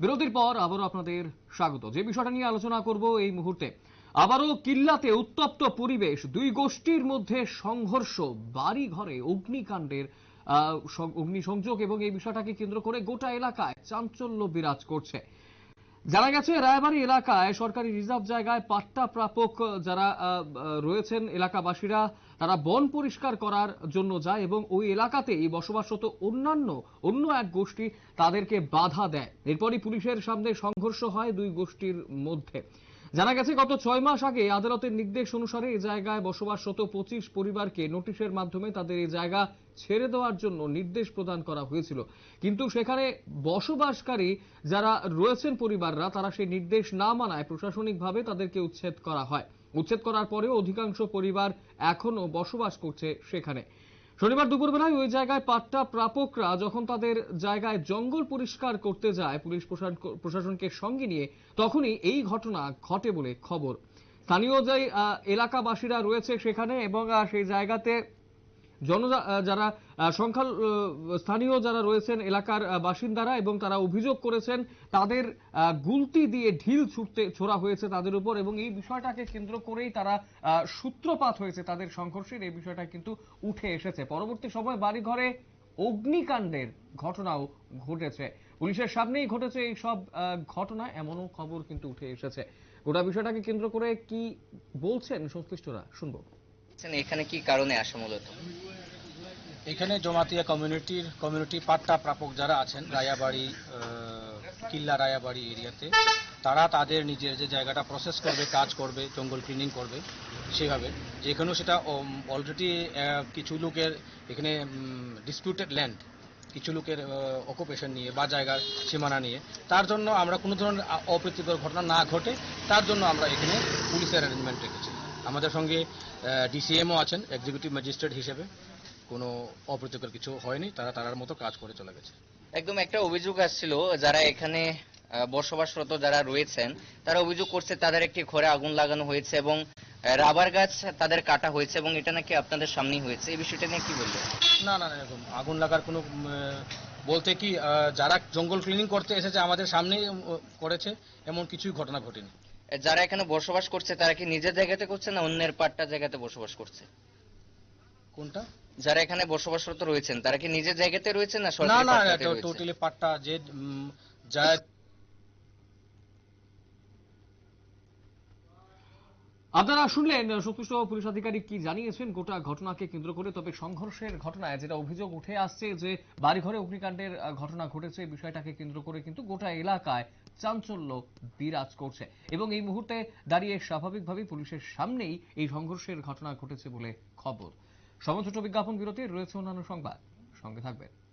বিরতির পর আবারও আপনাদের স্বাগত। যে বিষয়টা নিয়ে আলোচনা করব এই মুহূর্তে, আবারও কিল্লাতে উত্তপ্ত পরিবেশ, দুই গোষ্ঠীর মধ্যে সংঘর্ষ বাড়ি ঘরে অগ্নিকাণ্ডের অগ্নিসংযোগ এবং এই বিষয়টাকে কেন্দ্র করে গোটা এলাকায় চাঞ্চল্য বিরাজ করছে। জানা গেছে, রায়বাড়ি এলাকায় সরকারি রিজার্ভ জায়গায় পাট্টা প্রাপক যারা রয়েছেন এলাকাবাসীরা, তারা বন পরিষ্কার করার জন্য যায় এবং ওই এলাকাতেই বসবাসরত অন্যান্য, অন্য এক গোষ্ঠী তাদেরকে বাধা দেয়। এরপরই পুলিশের সামনে সংঘর্ষ হয় দুই গোষ্ঠীর মধ্যে। জানা গেছে, গত ছয় মাস আগে আদালতের নির্দেশ অনুসারে এই জায়গায় বসবাসরত পঁচিশ পরিবারকে নোটিশের মাধ্যমে তাদের এই জায়গা ছেড়ে দেওয়ার জন্য নির্দেশ প্রদান করা হয়েছিল। কিন্তু সেখানে বসবাসকারী যারা রয়েছেন পরিবাররা, তারা সেই নির্দেশ না মানায় প্রশাসনিকভাবে তাদেরকে উচ্ছেদ করা হয়। উচ্ছেদ করার পরেও অধিকাংশ পরিবার এখনও বসবাস করছে সেখানে। শনিবার দুপুরবেলায় ওই জায়গায় পাট্টা প্রাপকরা যখন তাদের জায়গায় জঙ্গল পরিষ্কার করতে যায় পুলিশ প্রশাসন- প্রশাসনকে সঙ্গে নিয়ে, তখনই এই ঘটনা ঘটে বলে খবর। স্থানীয় যে এলাকাবাসীরা রয়েছে সেখানে এবং সেই জায়গাতে জন যারা সংখ্যা স্থানীয় যারা রয়েছেন এলাকার বাসিন্দারা এবং তারা অভিযোগ করেছেন তাদের গুলতি দিয়ে ঢিল ছুটতে, ছোড়া হয়েছে তাদের উপর এবং এই বিষয়টাকে কেন্দ্র করেই তারা সূত্রপাত হয়েছে তাদের সংঘর্ষের। এই বিষয়টা কিন্তু উঠে এসেছে। পরবর্তী সময় বাড়িঘরে অগ্নিকাণ্ডের ঘটনাও ঘটেছে। পুলিশের সামনেই ঘটেছে এই সব ঘটনা, এমনও খবর কিন্তু উঠে এসেছে। গোটা বিষয়টাকে কেন্দ্র করে কি বলছেন সংশ্লিষ্টরা? শুনব। এখানে কি কারণে আসে মূলত? এখানে জমাতিয়া কমিউনিটির, কমিউনিটি পাট্টা প্রাপক যারা আছেন, রায়াবাড়ি কিল্লা রায়াবাড়ি এরিয়াতে, তারা তাদের নিজের যে জায়গাটা প্রসেস করবে, কাজ করবে, জঙ্গল ক্লিনিং করবে, সেভাবে। যেখানেও সেটা অলরেডি কিছু লোকের এখানে ডিসপিউটেড ল্যান্ড কিছু লোকের অকুপেশন নিয়ে বা জায়গার সীমানা নিয়ে। তার জন্য আমরা কোনো ধরনের অপ্রীতিকর ঘটনা না ঘটে, তার জন্য আমরা এখানে পুলিশের অ্যারেঞ্জমেন্ট রেখেছি। আমাদের সঙ্গে ডিসিএমও আছেন এক্সিকিউটিভ ম্যাজিস্ট্রেট হিসেবে। কোনো অপ্রীতিকর কিছু হয়নি তারা তারার মতো কাজ করে চলে গেছে। একদম একটা অভিযোগ আসছিল যারা এখানে বসবাসরত যারা রয়েছেন তারা অভিযোগ করছে তাদের একটি ঘরে আগুন লাগানো হয়েছে এবং রাবার গাছ তাদের কাটা হয়েছে এবং এটা নাকি আপনাদের সামনেই হয়েছে। এই বিষয়টা নিয়ে কি বলবেন? না না না এরকম আগুন লাগার কোনো বলতে কি যারা জঙ্গল ক্লিনিং করতে এসেছে আমাদের সামনেই উম, করেছে এমন কিছুই ঘটনা ঘটেনি। যারা এখানে বসবাস করছে তারা কি নিজের জায়গাতে করছে না অন্যের পাট্টা জায়গাতে বসবাস করছে? কোনটা? যারা এখানে বসবাসরত রয়েছেন তারা কি নিজের জায়গাতে রয়েছেন না না না? টোটালি পাট্টা যে যা আপনারা শুনলেন সংশ্লিষ্ট পুলিশ আধিকারিক কি জানিয়েছেন? গোটা ঘটনাকে কেন্দ্র করে তবে সংঘর্ষের ঘটনায় যেটা অভিযোগ উঠে আসছে যে বাড়িঘরে অগ্নিকাণ্ডের ঘটনা ঘটেছে বিষয়টাকে কেন্দ্র করে কিন্তু গোটা এলাকায় চাঞ্চল্য বিরাজ করছে। এবং এই মুহূর্তে দাঁড়িয়ে স্বাভাবিকভাবেই পুলিশের সামনেই এই সংঘর্ষের ঘটনা ঘটেছে বলে খবর। সমছোট বিজ্ঞাপন বিরতি রয়েছে অন্যান্য সংবাদ। সঙ্গে থাকবেন।